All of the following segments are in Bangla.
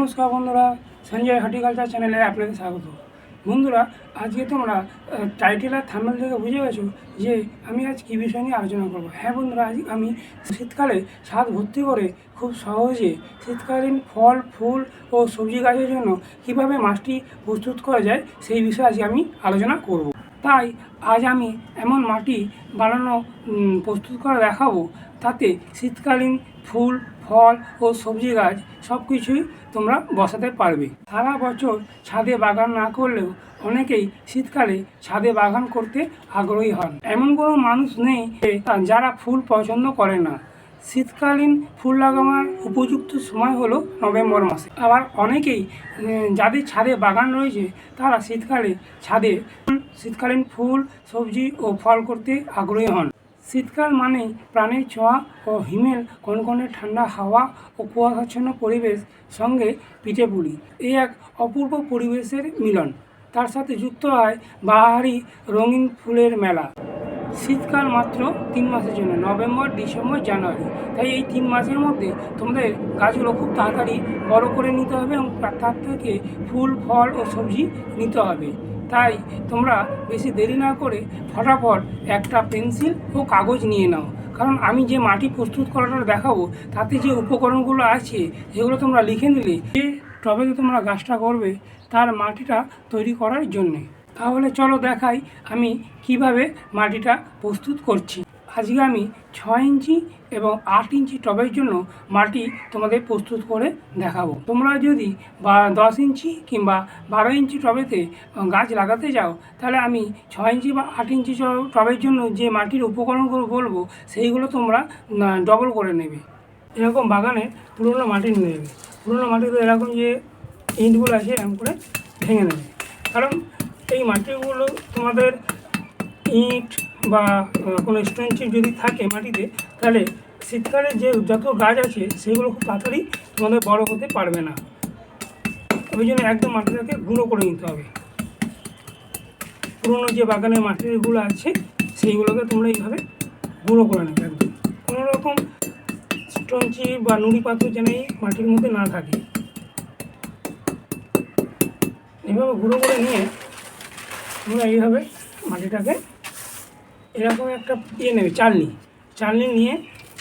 নমস্কার বন্ধুরা, সঞ্জয় হর্টিকালচার চ্যানেলে আপনাদের স্বাগত। বন্ধুরা, আজকে তোমরা টাইটেল আর থামেল থেকে বুঝে গেছো যে আমি আজ কী বিষয় নিয়ে আলোচনা করব। হ্যাঁ বন্ধুরা, আজ আমি শীতকালে স্বাদ ভর্তি করে খুব সহজে শীতকালীন ফল, ফুল ও সবজি গাছের জন্য কীভাবে মাছটি প্রস্তুত করা যায় সেই বিষয়ে আজকে আমি আলোচনা করব। তাই আজ আমি এমন মাটি বানানো প্রস্তুত করে দেখাবো। তাতে শীতকালীন ফুল, ফল ও সবজি গাছ সব কিছুই তোমরা বসাতে পারবে। সারা বছর ছাদে বাগান না করলেও অনেকেই শীতকালে ছাদে বাগান করতে আগ্রহী হন। এমন কোনো মানুষ নেই যারা ফুল পছন্দ করে না। শীতকালীন ফুল লাগানোর উপযুক্ত সময় হলো নভেম্বর মাসে। আবার অনেকেই যাদের ছাদে বাগান রয়েছে তারা শীতকালে ছাদে শীতকালীন ফুল, সবজি ও ফল করতে আগ্রহী হন। শীতকাল মানেই প্রাণের ছোঁয়া ও হিমেল কনকনে ঠান্ডা হাওয়া ও কুয়াশাচ্ছন্ন পরিবেশ সঙ্গে পিঠে পুলি। এই এক অপূর্ব পরিবেশের মিলন। তার সাথে যুক্ত হয় বাহারি রঙিন ফুলের মেলা। শীতকাল মাত্র তিন মাসের জন্য, নভেম্বর, ডিসেম্বর, জানুয়ারি। তাই এই তিন মাসের মধ্যে তোমাদের গাছগুলো খুব তাড়াতাড়ি বড় করে নিতে হবে এবং তার থেকে ফুল, ফল ও সবজি নিতে হবে। তাই তোমরা বেশি দেরি না করে ফটাফট একটা পেন্সিল ও কাগজ নিয়ে নাও। কারণ আমি যে মাটি প্রস্তুত করাটা দেখাবো, তাতে যে উপকরণগুলো আছে, সেগুলো তোমরা লিখে নিলে যে টবেতে তোমরা গাছটা করবে, তার মাটিটা তৈরি করার জন্যে। তাহলে চলো দেখাই আমি কীভাবে মাটিটা প্রস্তুত করছি। আজকে আমি ছয় ইঞ্চি এবং আট ইঞ্চি টবের জন্য মাটি তোমাদের প্রস্তুত করে দেখাবো। তোমরা যদি বা দশ ইঞ্চি কিংবা বারো ইঞ্চি টবেতে গাছ লাগাতে যাও, তাহলে আমি ছয় ইঞ্চি বা আট ইঞ্চি টবের জন্য যে মাটির উপকরণগুলো বলব, সেইগুলো তোমরা ডবল করে নেবে। এরকম বাগানে পুরোনো মাটি নিয়ে নেবে। পুরোনো মাটিতে এরকম যে ইঁটগুলো আছে, এরকম করে ভেঙে নেবে। কারণ এই মাটিগুলো তোমাদের ইট বা কোনো স্টোন চিপ যদি থাকে মাটিতে, তাহলে শীতকালে যে যত গাছ আছে, সেগুলো খুব তাড়াতাড়ি তোমাদের বড় হতে পারবে না। ওই জন্য একদম মাটিটাকে গুঁড়ো করে নিতে হবে। পুরোনো যে বাগানের মাটিগুলো আছে, সেইগুলোকে তোমরা এইভাবে গুঁড়ো করে নেবে একদম। কোনো রকম স্টোন চিপ বা নুড়ি পাথর যেন এই মাটির মধ্যে না থাকে। এইভাবে গুঁড়ো করে নিয়ে তোমরা এইভাবে মাটিটাকে এরকম একটা ইয়ে নেবে, চালনি। চালনি নিয়ে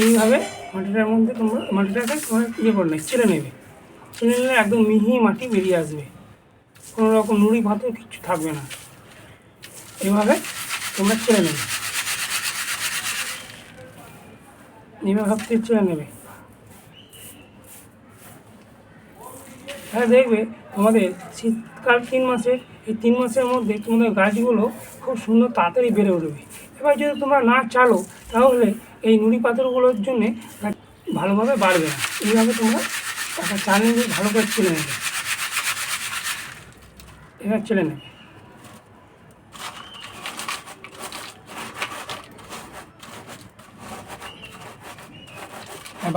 এইভাবে মাটিটার মধ্যে তোমরা, মাটিটাকে তোমরা ইয়ে করে নেবে ছেড়ে নেবে। ছেড়ে নিলে একদম মিহি মাটি বেরিয়ে আসবে। কোনো রকম নুড়ি ভাতেও কিচ্ছু থাকবে না। এইভাবে তোমরা ছেড়ে নেবে। এইভাবে সব থেকে নেবে। তাহলে দেখবে তোমাদের শীতকাল তিন মাসে এই তিন মাসের মধ্যে তোমাদের গাছগুলো খুব সুন্দর তাড়াতাড়ি বেড়ে উঠবে। এবার যদি তোমরা না চালো, তাহলে এই নুড়ি পাথরগুলোর জন্যে ভালোভাবে বাড়বে না। এইভাবে তোমরা একটা চালনি নিয়ে ভালো করে ছেলে নেবে। এবার ছেলে নেবে।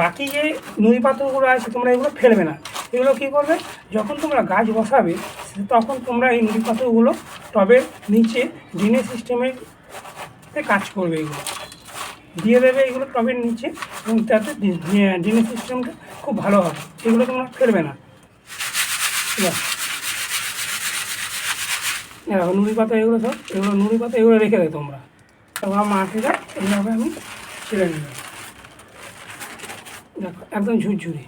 বাকি যে নুড়ি পাথরগুলো আছে, তোমরা এগুলো ফেলবে না। এগুলো কী করবে? যখন তোমরা গাছ বসাবে, তখন তোমরা এই নুড়ি পাথরগুলো টবের নিচে ড্রেনেজ সিস্টেমের কাজ করবে এগুলো। দিয়ে দেবে এগুলো টবের নিচে এবং তাতে ড্রেনেজ সিস্টেমটা খুব ভালো হবে। এগুলো তোমরা ফেলবে না। দেখো, নুড়ি পাতা এগুলো সব, এগুলো নুড়ি পাতা এগুলো রেখে দেয় তোমরা। এবার মাটিটা এইভাবে আমি ছেড়ে নেব দেখো, একদম ঝুরঝুরি।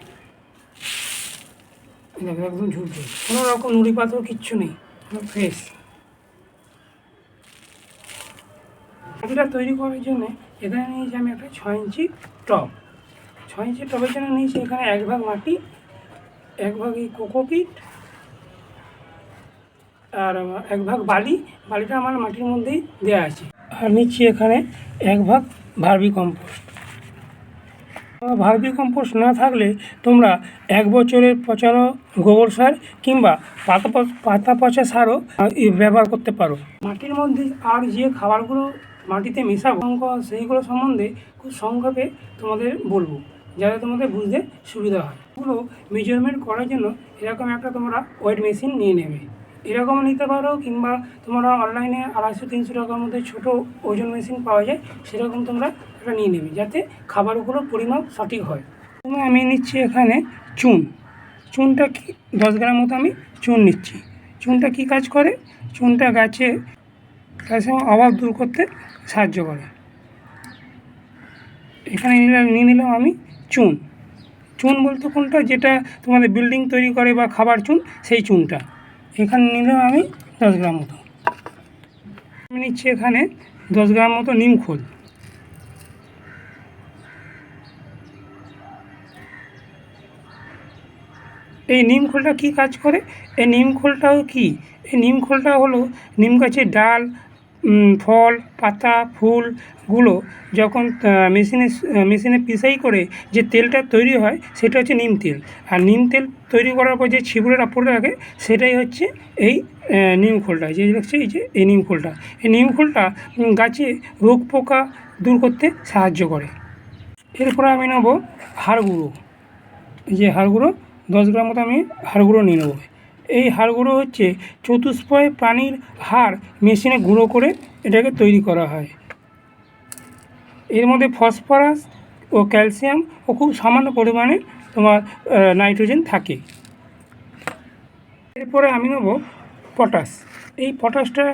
দেখো, একদম ঝুরঝুরি। কোনো রকম নুড়ি পাথর কিচ্ছু নেই ফ্রেশ মাটিটা তৈরি করার জন্য এখানে নিয়েছি আমি একটা ছয় ইঞ্চি টব। ছয় ইঞ্চি টবের জন্য নিয়েছি এখানে এক ভাগ মাটি, এক ভাগ এই কোকোপিট, আর এক ভাগ বালি। বালিটা আমার মাটির মধ্যেই দেওয়া আছে। আর নিচ্ছি এখানে এক ভাগ ভার্মি কম্পোস্ট। ভার্মি কম্পোস্ট না থাকলে তোমরা এক বছরের পচানো গোবর সার কিংবা পাতা পাতা পচা সারও ব্যবহার করতে পারো। মাটির মধ্যে আর যে খাবারগুলো মাটিতে মেশাবো অঙ্ক- সেইগুলো সম্বন্ধে খুব সংক্ষেপে তোমাদের বলব, যাতে তোমাদের বুঝতে সুবিধা হয়। পুরো মেজারমেন্ট করার জন্য এরকম একটা তোমরা ওয়েট মেশিন নিয়ে নেবে। এরকম নিতে পারো, কিংবা তোমরা অনলাইনে আড়াইশো, তিনশো টাকার মধ্যে ছোটো ওজন মেশিন পাওয়া যায়, সেরকম তোমরা এটা নিয়ে নেবে, যাতে খাবারগুলোর পরিমাপ সঠিক হয়। প্রথমে আমি নিচ্ছি এখানে চুন। চুনটা কি, দশ গ্রাম মতো আমি চুন নিচ্ছি। চুনটা কি কাজ করে? চুনটা গাছে ক্যালসিয়াম অভাব দূর করতে সাহায্য করে। এখানে নিলাম, নিয়ে নিলাম আমি চুন। চুন বলতে কোনটা? যেটা তোমাদের বিল্ডিং তৈরি করে বা খাবার চুন, সেই চুনটা। এখানে নিলাম আমি দশ গ্রাম মতো। আমি নিচ্ছি এখানে দশ গ্রাম মতো নিম খোল। এই নিম খোলটা কী কাজ করে? এই নিম খোলটাও কী? এই নিম খোলটা হলো নিম গাছের ডাল ফল, পাতা ফুলগুলো যখন মেশিনে মেশিনে পিসাই করে যে তেলটা তৈরি হয় সেটা হচ্ছে নিম তেল। আর নিম তেল তৈরি করার পর যে ছিবড়েটা পড়ে থাকে সেটাই হচ্ছে এই নিম খোলটা। যে দেখছে এই যে এই নিম খোলটা। এই নিম খোলটা গাছে রোগ পোকা দূর করতে সাহায্য করে। এরপরে আমি নেব হাড়গুঁড়ো যে হাড়গুঁড়ো দশ গ্রাম মতো আমি হাড়গুঁড়ো নিয়ে নেব। এই হাড়গুলো হচ্ছে চতুষ্পয় প্রাণীর হাড় মেশিনে গুঁড়ো করে এটাকে তৈরি করা হয়। এর মধ্যে ফসফরাস ও ক্যালসিয়াম ও খুব সামান্য পরিমাণে তোমার নাইট্রোজেন থাকে। এরপরে আমি নেব পটাশ। এই পটাশটা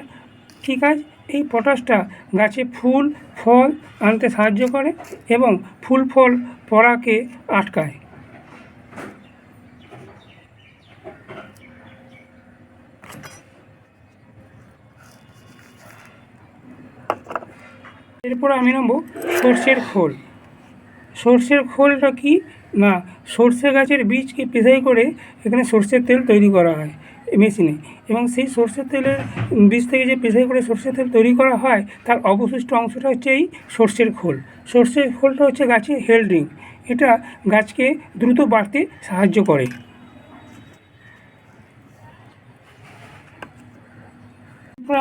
কী কাজ? এই পটাশটা গাছে ফুল, ফল আনতে সাহায্য করে এবং ফুল ফল পরাকে আটকায়। এরপর আমি নেব সর্ষের খোল। সর্ষের খোলটা কি? না, সর্ষে গাছের বীজকে পেশাই করে এখানে সর্ষের তেল তৈরি করা হয় মেশিনে। এবং সেই সর্ষের তেলের বীজ থেকে যে পেশাই করে সর্ষের তেল তৈরি করা হয়, তার অবশিষ্ট অংশটা হচ্ছে এই সর্ষের খোল। সর্ষের খোলটা হচ্ছে গাছের হেল্ডিং এটা গাছকে দ্রুত বাড়তে সাহায্য করে।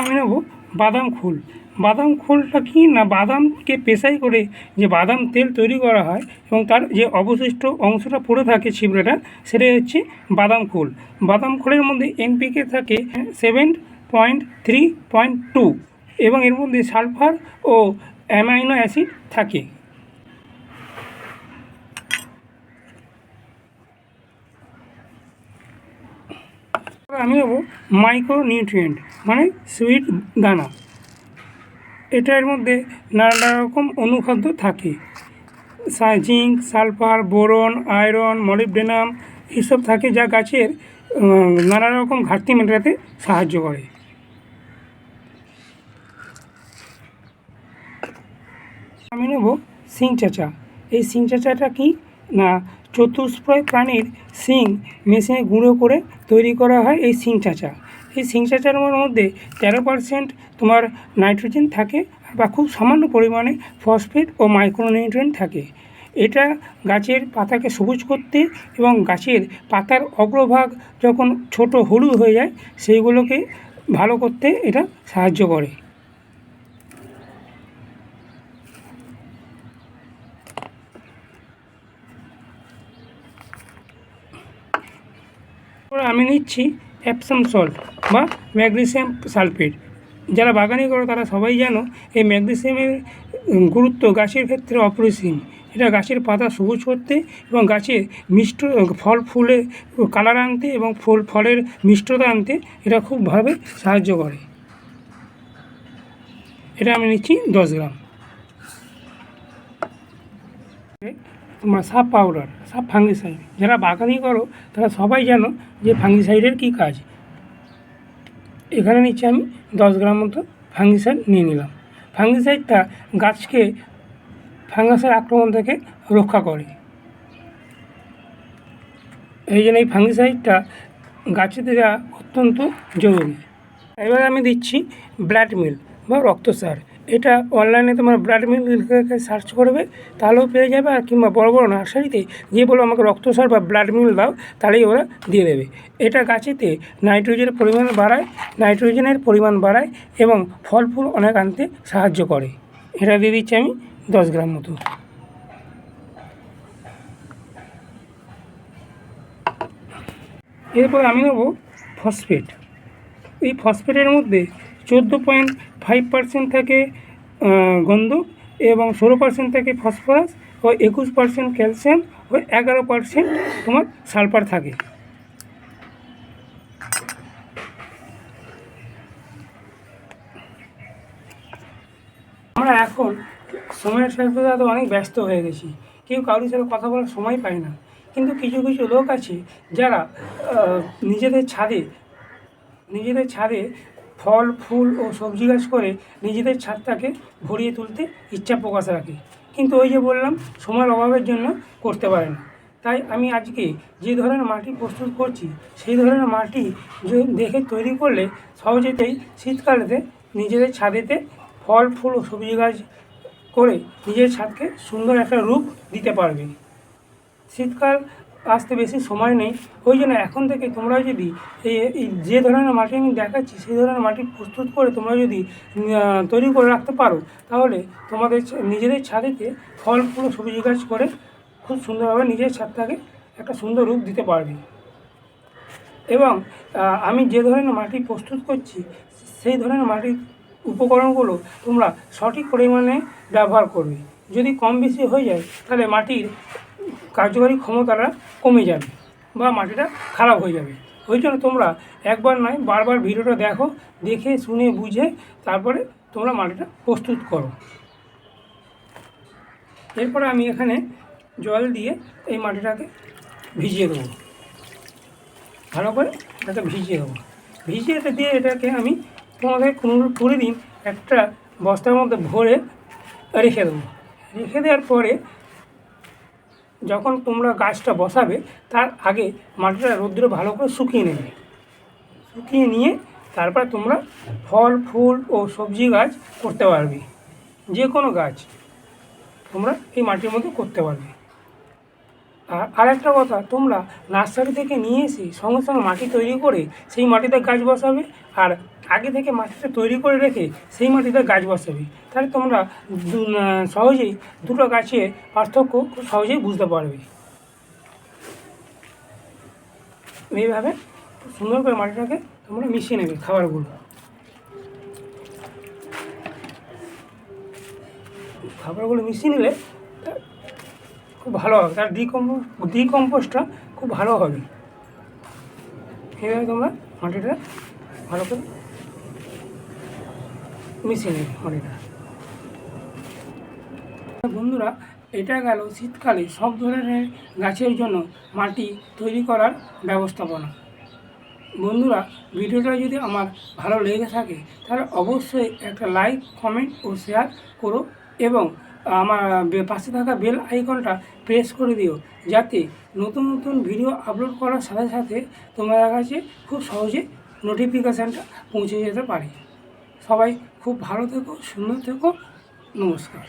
আমি নেব বাদাম খোল। বাদাম খোলটা কি না বাদামকে পেশাই করে যে বাদাম তেল তৈরি করা হয় এবং তার যে অবশিষ্ট অংশটা পড়ে থাকে ছিবড়েটা সেটাই হচ্ছে বাদাম খোল। বাদাম খোলের মধ্যে এনপিকে থাকে seven point three point two এবং এর মধ্যে সালফার ও অ্যামাইনো অ্যাসিড থাকে। আমি নেব মাইক্রো নিউট্রিয়েন্ট মানে সুইট দানা। এটার মধ্যে নানা রকম অনুখাদ্য থাকে। Zinc sulphur, boron, iron, molybdenum এইসব থাকে যা গাছের নানা রকম ঘাটতি মেটাতে সাহায্য করে। আমি নেব সিং চাচা। এই সিং চাচাটা কি? না, চতুষ্প্রয় প্রাণীর সিং মেশিনে গুঁড়ো করে তৈরি করা হয় এই সিং চাচা। এই সিং চাচার মধ্যে তেরো পার্সেন্ট তোমার নাইট্রোজেন থাকে বা খুব সামান্য পরিমাণে ফসফেট ও মাইক্রোনিউট্রিয়েন্ট থাকে। এটা গাছের পাতাকে সবুজ করতে এবং গাছের পাতার অগ্রভাগ যখন ছোট হলুদ হয়ে যায়, সেইগুলোকে ভালো করতে এটা সাহায্য করে। আমি নিচ্ছি অ্যাপসাম সল্ট বা ম্যাগনেসিয়াম সালফেট। যারা বাগানি করো তারা সবাই জানো এই ম্যাগনেসিয়ামের গুরুত্ব গাছের ক্ষেত্রে অপরিসীম। এটা গাছের পাতা সবুজ করতে এবং গাছে মিষ্ট, ফল ফুলে কালার আনতে এবং ফুল, ফলের মিষ্টতা আনতে এটা খুব ভাবে সাহায্য করে। এটা আমি নিচ্ছি দশ গ্রাম। তোমার সাপ পাউডার সাপ ফাঙ্গিসাইড। যারা বাগানি করো তারা সবাই জানো যে ফাঙ্গিসাইডের কী কাজ। এখানে নিচ্ছি আমি দশ গ্রাম মতো ফাঙ্গিসাইড নিয়ে নিলাম। ফাঙ্গিসাইডটা গাছকে ফাঙ্গাসের আক্রমণ থেকে রক্ষা করে। এই জন্য এই ফাঙ্গিসাইডটা গাছে দেওয়া অত্যন্ত জরুরি। এবার আমি দিচ্ছি ব্ল্যাড মিল বা রক্তসার। এটা অনলাইনে তোমার ব্লাড মিল সার্চ করবে, তাহলেও পেয়ে যাবে। আর কিংবা বড় বড় নার্সারিতে গিয়ে বলো আমাকে রক্তসার বা ব্লাড মিল দাও, তাহলেই ওরা দিয়ে দেবে। এটা গাছেতে নাইট্রোজেনের পরিমাণ বাড়ায় নাইট্রোজেনের পরিমাণ বাড়ায় এবং ফল ফুল অনেক আনতে সাহায্য করে। এটা দিয়ে দিচ্ছি আমি দশ গ্রাম মতো। এরপর আমি নেব ফসফেট এই ফসফেটের মধ্যে চোদ্দ পয়েন্ট ফাইভ পার্সেন্ট থাকে গন্ধক এবং ষোলো পার্সেন্ট থাকে ফসফরাস ও একুশ পার্সেন্ট ক্যালসিয়াম ও এগারো পার্সেন্ট তোমার সালফার থাকে। আমরা এখন সময়ের সাথে তো অনেক ব্যস্ত হয়ে গেছি, কেউ কারোর সাথে কথা বলার সময় পায় না। কিন্তু কিছু কিছু লোক আছে যারা নিজেদের ছাদে নিজেদের ছাদে ফল, ফুল ও সবজি গাছ করে নিজেদের ছাদটাকে ভরিয়ে তুলতে ইচ্ছা প্রকাশ রাখে। কিন্তু ওই যে বললাম, সময়ের অভাবের জন্য করতে পারে না। তাই আমি আজকে যে ধরনের মাটি প্রস্তুত করছি, সেই ধরনের মাটি দেখে তৈরি করলে সহজেতেই শীতকালেতে নিজেদের ছাদেতে ফল, ফুল ও সবজি গাছ করে নিজের ছাদকে সুন্দর একটা রূপ দিতে পারবে। শীতকাল আসতে বেশি সময় নেই। ওই জন্য এখন থেকে তোমরা যদি এই যে ধরনের মাটি আমি দেখাচ্ছি, সেই ধরনের মাটি প্রস্তুত করে তোমরা যদি তৈরি করে রাখতে পারো, তাহলে তোমাদের নিজেদের ছাদেতে ফল ও সবজি গাছ করে খুব সুন্দরভাবে নিজের ছাদটাকে একটা সুন্দর রূপ দিতে পারবে। এবং আমি যে ধরনের মাটি প্রস্তুত করছি, সেই ধরনের মাটির উপকরণগুলো তোমরা সঠিক পরিমাণে ব্যবহার করবে। যদি কম বেশি হয়ে যায়, তাহলে মাটির কার্যকরী ক্ষমতাটা কমে যাবে বা মাটিটা খারাপ হয়ে যাবে। ওই জন্য তোমরা একবার নয়, বারবার ভিডিওটা দেখো, দেখে, শুনে, বুঝে, তারপরে তোমরা মাটিটা প্রস্তুত করো। এরপরে আমি এখানে জল দিয়ে এই মাটিটাকে ভিজিয়ে দেবো। ভালো করে এটাকে ভিজিয়ে দেবো। ভিজিয়ে দিয়ে এটাকে আমি তোমাদের পনেরো কুড়ি দিন একটা বস্তার মধ্যে ভরে রেখে দেবো। রেখে দেওয়ার পরে যখন তোমরা গাছটা বসাবে, তার আগে মাটিটা রৌদ্রে ভালো করে শুকিয়ে নেবে। শুকিয়ে নিয়ে তারপর তোমরা ফল, ফুল ও সবজি গাছ করতে পারবে। যে কোনো গাছ তোমরা এই মাটির মধ্যে করতে পারবে। আর আরেকটা কথা, তোমরা নার্সারি থেকে নিয়ে এসে সঙ্গে সঙ্গে মাটি তৈরি করে সেই মাটিতে গাছ বসাবে আর আগে থেকে মাটিটা তৈরি করে রেখে সেই মাটিতে গাছ বসাবে। তাহলে তোমরা সহজেই দুটো গাছের পার্থক্য খুব সহজেই বুঝতে পারবে। এইভাবে সুন্দর করে মাটিটাকে তোমরা মিশিয়ে নেবে খাবারগুলো। খাবারগুলো মিশিয়ে নিলে খুব ভালো হবে, তার ডিকম্পোজ ডিকম্পোস্টটা খুব ভালো হবে। এইভাবে তোমরা মাটিটা ভালো করে মিশিয়ে মাটিটা বন্ধুরা, এটা গেল শীতকালে সব ধরনের গাছের জন্য মাটি তৈরি করার ব্যবস্থাপনা। বন্ধুরা, ভিডিওটা যদি আমার ভালো লেগে থাকে, তাহলে অবশ্যই একটা লাইক, কমেন্ট ও শেয়ার করো এবং আমার পাশে থাকা বেল আইকনটা প্রেস করে দিও, যাতে নতুন নতুন ভিডিও আপলোড করার সাথে সাথে তোমাদের কাছে খুব সহজে নোটিফিকেশানটা পৌঁছে যেতে পারে। সবাই খুব ভালো থেকো সুন্দর থেকো। নমস্কার।